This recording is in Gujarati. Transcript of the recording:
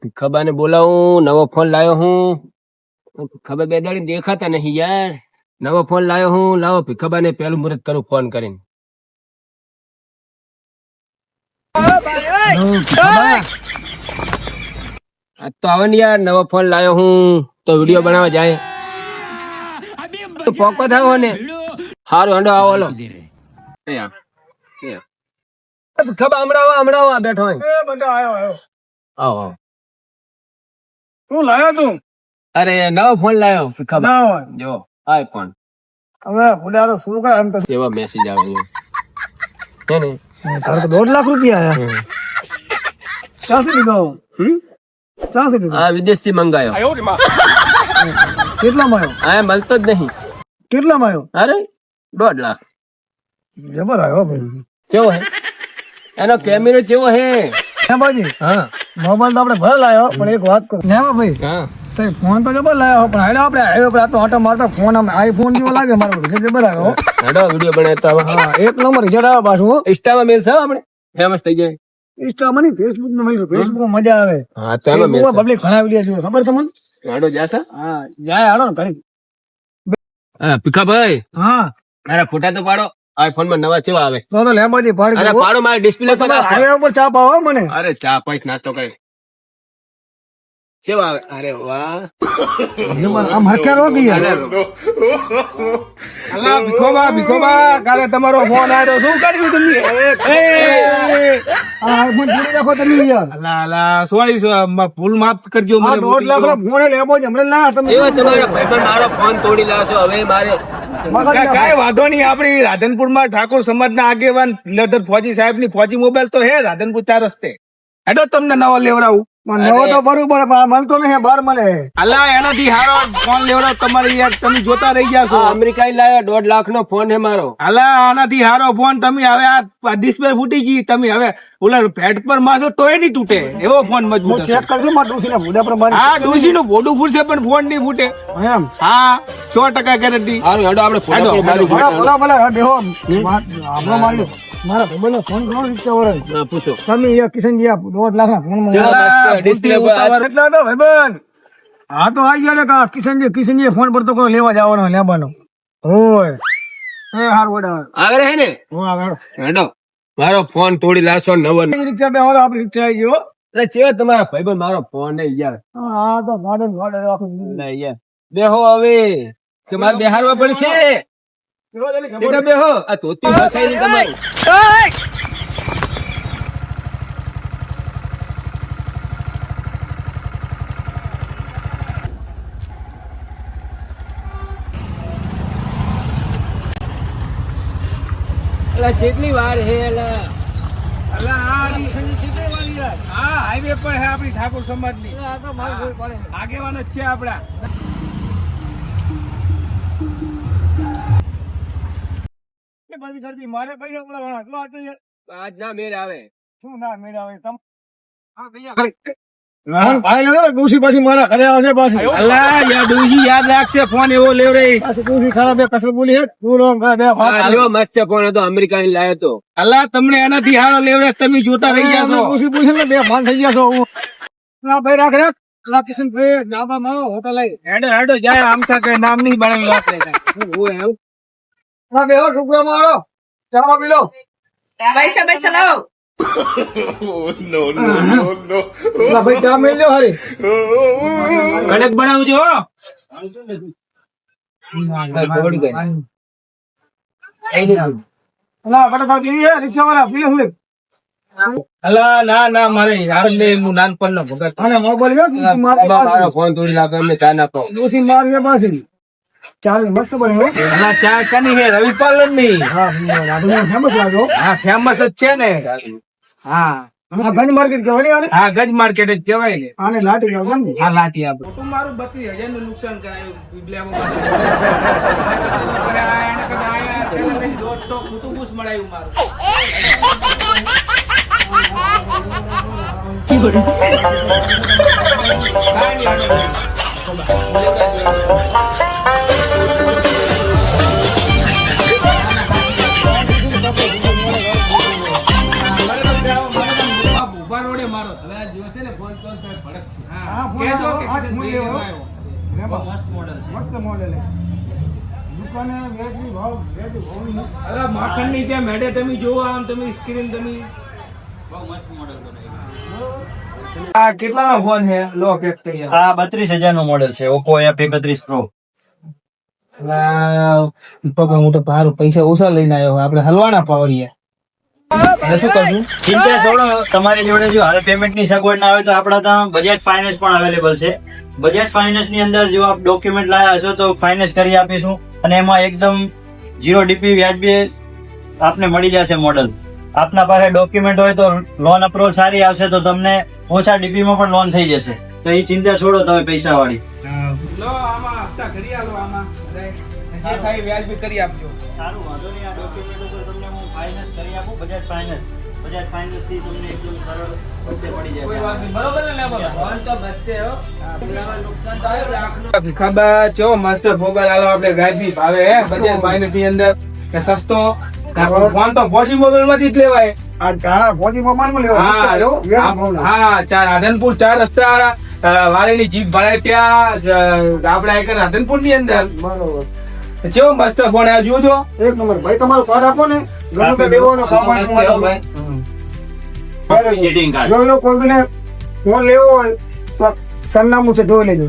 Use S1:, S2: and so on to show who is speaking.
S1: ભીખાબાને બોલાવું નવો ફોન લાયો હું. ખબર બે દાડી દેખાતા નહીં યાર. નવો ફોન લાયો હું લાવો ભીખાબાને પેલું મુહૂર્ત કરું ફોન કરીને. તો આવે ને યાર નવો ફોન લાયો હું તો વીડિયો બનાવવા જાય. પોકો થાવ ને. હારું હંડો આવો લો ખબર હમણાં હમણાં બેઠો આવો આવો.
S2: શું લાવ્યો તું?
S1: અરે નવો ફોન લાવ્યો ખબર.
S2: ના હોય.
S1: જો આઈફોન
S2: હવે તો શું કરે એમ તો?
S1: કેવા મેસેજ આવે છે? હે ને?
S2: તારે તો દોઢ લાખ રૂપિયા આયા ક્યાંથી લીધો?
S1: હમ?
S2: ક્યાંથી લીધો?
S1: આ વિદેશથી મંગાયો.
S2: કેટલામાં આવ્યો?
S1: આ મળતો જ નહીં.
S2: કેટલામાં આવ્યો?
S1: અરે દોઢ લાખ.
S2: જબર આવ્યો ભાઈ.
S1: કેવો હે? એનો કેમેરો કેવો હે?
S2: હા બાજી?
S1: હા.
S2: મોબાઈલ તો આપણે ભલે લાયો પણ એક વાત કરું. ના ભાઈ.
S1: હા.
S2: તો ફોન તો જબર લાયો પણ હેડો આપણે હાઈવે રાત તો આટો મારતા ફોન આમ આઈફોન જેવો લાગે મારો જબર આવ્યો
S1: હેડો વિડિયો બનાવતા
S2: હા એક નંબર રિઝલ્ટ આવ્યો પાછું
S1: ઇન્સ્ટામાં મેલ છે આપણે? ફેમસ થઈ જાય.
S2: ઇન્સ્ટામાં નહીં ફેસબુકમાં મળ્યું ફેસબુકમાં મજા આવે.
S1: હા તો એમાં
S2: ફેસબુકમાં પબ્લિક ઘણા વીડિયો જોવે ખબર તમને?
S1: હેડો જાસા
S2: હા જાય હાલો ને ઘણી
S1: હા ભીખાભાઈ.
S2: હા.
S1: મારા ફોટા તો પાડો. આઈફોનમાં નવા ચેવા આવે?
S2: તો તો લેમ્બોજી પાડી
S1: અરે પાડો મારે ડિસ્પ્લે તો
S2: તમે ઉપર ચા પાવો મને.
S1: અરે ચા પાઈ ના તો કઈ. ચેવા આવે? અરે વાહ.
S2: આમ હરખ્યા રોકી યાર.
S1: અરે
S3: અલા ભીખોબા ભીખોબા કાલે તમારો ફોન આવ્યો શું કર્યું તમે? એ,
S2: આ મને જોડી રાખો તમે યાર.
S3: અલા અલા સોરી ભૂલ માફ કરજો
S2: આ
S3: મને
S2: દોઢ લાખ નો ફોન લેમ્બોજી હમણાં ના તમે
S1: એ તમારા ભાઈબંધ મારો ફોન તોડી લાવશો હવે મારે
S3: કાંઈ વાંધો નહીં આપણી રાધનપુરમાં ઠાકોર સમાજના આગેવાન લધર ફોજી સાહેબની ફોજી મોબાઈલ તો હે રાધનપુર ચાર રસ્તે. હેડો તમને નવો લેવડાવું.
S2: નવો તો બરોબર પણ મળતો નહીં બાર મળે.
S3: અલા એનાથી હારો ફોન લેવડાવ તમારે યાર તમે જોતા રહી ગયા છો.
S1: અમેરિકા લાયા દોઢ લાખ નો ફોન હે મારો.
S3: અલા આનાથી હારો ફોન તમે હવે આ ડિસ્પ્લે ફૂટી ગઈ તમે હવે ઓલા પેટ પર મારશો તોય નહીં તૂટે. એવો ફોન
S2: હું
S3: મજબૂત
S2: ચેક કરજો ભૂડા પ્રમાણે
S3: હા ડોસી નું બોડું ફૂટશે પણ ફોન નહીં ફૂટે.
S2: એમ.
S3: હા સો ટકા ગેરંટી
S1: હારું હેડો આપણે
S2: બેહો. મારા ભાઈબંધનો ફોન કરો રિક્ષા વાળાને.
S1: હા, પૂછો.
S2: તમે યા કિશનજી આપ દોઢ લાખ ના ફોન કેટલા હતા ભાઈબંધ. હા તો આવી ગયા કા કિશનજી કિશનજી ફોન પર તો કોઈ લેવા જવાનો લેવાનો. હોય એ હાર વડા.
S1: આવે હે ને?
S2: હું આવે
S1: હેડો. મારો ફોન તોડી લાવશો નવો
S2: રિક્ષા બે હોલો આપ રિક્ષા આવી ગયો.
S1: એટલે ચેવો તમારા ભાઈબંધ મારો ફોન ને યાર?
S2: હા તો ગાડન ગાડન
S1: લે યાર. બેહો હવે કે મારે બેહારવા પડશે? બેટા બેહો આ ધોતી ફસાઈ નહીં તમારી અલા કેટલી વાર હે અલા.
S3: અલા આ રી- આ હાઈવે પર હે આપણી ઠાકોર સમાજની
S2: આ તો મારું કોઈ પડે
S3: આગેવાન જ છે આપડા
S2: એ પછી કરતી મારે પૈસા પડે ઘણા. જો આ તો
S1: આજ ના મેળ આવે.
S2: શું ના મેળ આવે? તમ હા ભૈયા ભાઈ લો ડોસી પાછી મારા ઘરે આવશે પાછી.
S3: અલા યાર ડોશી યાદ રાખશે ફોન એવો લેવડે
S2: ડોસી ખરાબ કસર બોલી હે તું રો બે
S1: આ મસ્ત ફોન હતો અમેરિકા ની લાયો તો.
S3: અલા તમને એનાથી હારો લેવડે તમે જોતા રહી ગયા છો.
S2: ડોસી પૂછે ને બે ફોન થઈ ગયા છો. હું ના ભાઈ રાખ રાખ. અલા કિશન ભાઈ ડાબા માં હોટલ.
S3: હેડો હેડો જાય આમ થા કે નામ નહીં બનાવ્યું આપણે
S1: હું એમ?
S2: ના બે હો ટુકડા માં ચાલો પી લો
S4: પૈસા પૈસા
S2: ભાઈ ચા મેલ લ્યો હરી.
S3: કડક બનાવજો ના ના મારે નાનપણ નો ભગત.
S2: મારી
S1: મારો ફોન તોડી લાગે ચા નાખો
S2: ડોસી મારી છે પાછી મસ્ત બને હો.
S3: ચા કની હે રવિ પાલનની.
S2: હા ફેમસ લાગ્યો
S3: હા ફેમસ જ છે ને. હા.
S2: આ ગંજ માર્કેટ કહેવાય ને
S3: હા ગજ માર્કેટ જ કહેવાય ને.
S2: આને લાટી કહેવાય ને
S3: હા લાટી આપણે ખોટું મારું બત્રીસ હજારનું નુકસાન કરાયું બિબલિયામાં આને કરતા તો ભાઈ આ એને કરતા આ પેલા પેલી દોઢ તો ખોટું બૂસ મળાયું મારું કાંઈ નહીં, ને તો તો
S2: હા,
S3: કે.
S5: મસ્ત મોડેલ છે.
S2: મસ્ત મોડેલ છે. દુકાને ભાવ ભાવની.
S3: અલા માખણની તમે જોવો આમ તમે સ્ક્રીન તમે.
S5: બહુ મસ્ત મોડેલ બનાવ્યું
S3: આ કેટલાનો ફોન છે? લો પેક તૈયાર.
S5: આ બત્રીસ હજારનું મોડેલ છે ઓપ્પો એ એકત્રીસ પ્રો
S3: અલા, પપ્પા હું તો ભારું પૈસા ઓછા લઈને આવ્યો. આપણે હલવાના પાવડીએ. હવે શું કરશું?
S5: ચિંતા છોડો તમારી જોડે જો હાલ પેમેન્ટની સગવડ ના હોય તો આપણા ત્યાં બજાજ ફાઇનાન્સ પણ અવેલેબલ છે. બજાજ ફાઇનાન્સની અંદર જો આપ ડોક્યુમેન્ટ લાયા હશો તો ફાઇનાન્સ કરી આપીશું અને એમાં એકદમ જીરો ડીપી વ્યાજબી આપને મળી જશે મોડલ આપના પાસે ડોક્યુમેન્ટ હોય તો લોન અપ્રુવલ સારી આવશે તો તમને ઓછા ડીપી માં પણ લોન થઈ જશે. તો એ ચિંતા છોડો તમે પૈસા વાળી
S3: આમાં. જે થાય વ્યાજબી કરી આપજો.
S5: સારું વાંધો નહીં. આ ડોક્યુમેન્ટ ઉપર તમને હું ફાઇનાન્સ કરી આપું બજાજ ફાઇનાન્સ બજાજ ફાઇનાન્સથી તમને એકદમ સરળ વચ્ચે પડી
S3: કોઈ વાત નહીં. બરોબર ને લે
S1: ફોન તો મસ્ત હો. આપણા નુકસાન થાય લાખનું.
S3: ખબર ચો મસ્ત ભોગલ આલો આપણે ગાજી ભાવે હે? બજાજ ફાઇનાન્સની અંદર. કે સસ્તો. ફોન તો પોસી મોબાઈલમાંથી જ લેવાય.
S2: આ હા ફોજી મોબાઈલમાં લેવાય
S3: હા
S2: આવ્યો,
S3: ચાર આધનપુર ચાર રસ્તા અ, વાળીની જીપ ભરાય ત્યાં આપડે એક રાધનપુરની અંદર.
S2: બરોબર.
S3: જેવો મસ્ત ફોન આ જોજો
S2: એક નંબર. ભાઈ તમારો કાર્ડ આપો ને. ગમે તે લેવો ને ફોર્મેટ
S5: આપી દો,
S2: માં
S5: ભાઈ.
S2: જો લો કોઈ બી ફોન લેવો હોય તો સરનામું છે જોઈ લેજો.